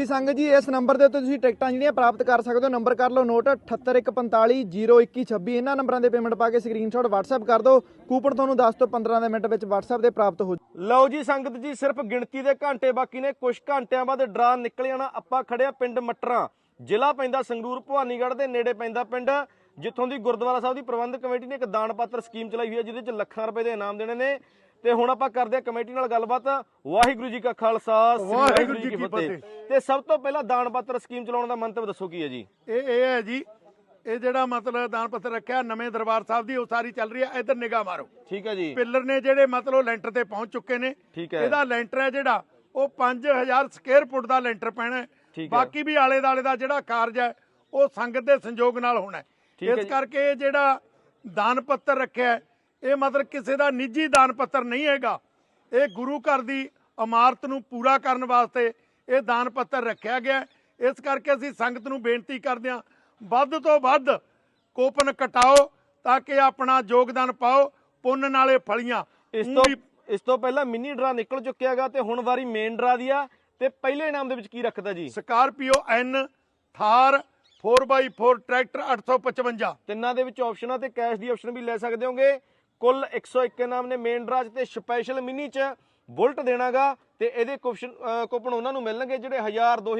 ਜੀ ਸੰਗਤ ਜੀ, ਇਸ ਨੰਬਰ ਦੇ ਉੱਤੇ ਤੁਸੀਂ ਟਿਕਟਾਂ ਜਿਹੜੀਆਂ ਪ੍ਰਾਪਤ ਕਰ ਸਕਦੇ ਹੋ, ਨੰਬਰ ਕਰ ਲਓ ਨੋਟ 7815502126 ਇਹਨਾਂ ਨੰਬਰਾਂ ਦੇ ਪੇਮੈਂਟ ਪਾ ਕੇ ਸਕਰੀਨਸ਼ਾਟ WhatsApp ਕਰ ਦਿਓ। ਕੂਪਨ ਤੁਹਾਨੂੰ 10 ਤੋਂ 15 ਦੇ ਮਿੰਟ ਵਿੱਚ WhatsApp ਦੇ ਪ੍ਰਾਪਤ ਹੋ ਲਓ ਜੀ ਸੰਗਤ ਜੀ, ਸਿਰਫ ਗਿਣਤੀ ਦੇ ਘੰਟੇ ਬਾਕੀ ਨੇ। ਕੁਝ ਘੰਟਿਆਂ ਬਾਅਦ ਡਰਾ ਨਿਕਲ ਜਾਣਾ। ਆਪਾਂ ਖੜਿਆ ਪਿੰਡ ਮਟਰਾਂ। ਜ਼ਿਲ੍ਹਾ ਪੈਂਦਾ ਸੰਗਰੂਰ, ਭਵਾਨੀਗੜ੍ਹ ਦੇ ਨੇੜੇ ਪੈਂਦਾ ਪਿੰਡ, ਜਿੱਥੋਂ ਦੀ ਗੁਰਦੁਆਰਾ ਸਾਹਿਬ ਦੀ ਪ੍ਰਬੰਧਕ ਕਮੇਟੀ ਨੇ ਇੱਕ ਦਾਨ ਪਾਤਰ ਸਕੀਮ ਚਲਾਈ ਹੋਈ ਹੈ, ਜਿਹਦੇ ਵਿੱਚ ਲੱਖਾਂ ਰੁਪਏ ਦੇ ਇਨਾਮ ਦੇਣੇ ਨੇ। ਤੇ ਹੁਣ ਆਪਾਂ ਕਰਦੇ ਹਾਂ ਕਮੇਟੀ ਨਾਲ ਗੱਲਬਾਤ। ਵਾਹਿਗੁਰੂ ਜੀ ਕਾ ਖਾਲਸਾ ਵਾਹਿਗੁਰੂ ਜੀ ਕੀ ਫਤਿਹ। ਤੇ ਸਭ ਤੋਂ ਪਹਿਲਾਂ ਦਾਨ ਪਾਤਰ ਸਕੀਮ ਚਲਾਉਣ ਦਾ ਮੰਤਵ ਦੱਸੋ ਕੀ ਹੈ ਜੀ? ਇਹ ਇਹ ਹੈ ਜੀ ਇਹ ਜਿਹੜਾ ਮਤਲਬ ਦਾਨ ਪੱਤਰ ਰੱਖਿਆ ਨਵੇਂ ਦਰਬਾਰ ਸਾਹਿਬ ਦੀ ਉਹ ਸਾਰੀ ਚੱਲ ਰਹੀ ਹੈ। ਇੱਧਰ ਨਿਗਾਹ ਮਾਰੋ। ਠੀਕ ਹੈ ਜੀ। ਪਿੱਲਰ ਨੇ ਜਿਹੜੇ ਮਤਲਬ ਲੈਂਟਰ ਤੇ ਪਹੁੰਚ ਚੁੱਕੇ ਨੇ। ਇਹਦਾ ਲੈਂਟਰ ਹੈ ਜਿਹੜਾ ਉਹ 5000 ਸਕੁਅਰ ਫੁੱਟ ਦਾ ਲੈਂਟਰ ਪੈਣਾ। ਬਾਕੀ ਵੀ ਆਲੇ ਦਾਲੇ ਦਾ ਜਿਹੜਾ ਕਾਰਜ ਹੈ ਉਹ ਸੰਗਤ ਦੇ ਸੰਯੋਗ ਨਾਲ ਹੋਣਾ ਇਸ। ਕਰਕੇ ਜਿਹੜਾ ਦਾਨ ਪੱਤਰ ਰੱਖਿਆ ਹੈ, ਇਹ ਮਤਲਬ ਕਿਸੇ ਦਾ ਨਿੱਜੀ ਦਾਨ ਪੱਤਰ ਨਹੀਂ ਹੈਗਾ। ਇਹ ਗੁਰੂ ਘਰ ਦੀ ਇਮਾਰਤ ਨੂੰ ਪੂਰਾ ਕਰਨ ਵਾਸਤੇ ਇਹ ਦਾਨ ਪੱਤਰ ਰੱਖਿਆ ਗਿਆ। ਇਸ ਕਰਕੇ ਅਸੀਂ ਸੰਗਤ ਨੂੰ ਬੇਨਤੀ ਕਰਦੇ ਹਾਂ ਵੱਧ ਤੋਂ ਵੱਧ ਕੋਪਨ ਕਟਾਓ ਤਾਂ ਕਿ ਆਪਣਾ ਯੋਗਦਾਨ ਪਾਓ ਪੁੰਨ ਨਾਲੇ ਫਲੀਆਂ। ਇਸ ਤੋਂ ਇਸ ਤੋਂ ਪਹਿਲਾਂ ਮਿੰਨੀ ਡਰਾ ਨਿਕਲ ਚੁੱਕਿਆਗਾ ਤੇ ਹੁਣ ਵਾਰੀ ਮੇਨ ਡਰਾ ਦੀ ਆ ਤੇ ਪਹਿਲੇ ਇਨਾਮ ਦੇ ਵਿੱਚ ਕੀ ਰੱਖਦਾ ਜੀ? ਸਕਾਰਪੀਓ ਐਨ ਥਾਰ 4x4 ਟਰੈਕਟਰ 855 ਤਿੰਨਾਂ ਦੇ ਵਿੱਚ ਆਪਸ਼ਨਾਂ ਤੇ ਕੈਸ਼ ਦੀ ਆਪਸ਼ਨ ਵੀ ਲੈ ਸਕਦੇ ਹੋਗੇ। ਕੁੱਲ 101 ਇਨਾਮ ਨੇ ਮੇਨ ਡਰਾ 'ਚ ਤੇ ਸਪੈਸ਼ਲ ਮਿਨੀ 'ਚ ਬੁਲਟ ਦੇਣਾਗਾ ਤੇ ਇਹਦੇ ਕੁਪਸ਼ਨ ਕੂਪਨ ਉਹਨਾਂ ਨੂੰ ਮਿਲਣਗੇ ਜਿਹੜੇ 1000 2000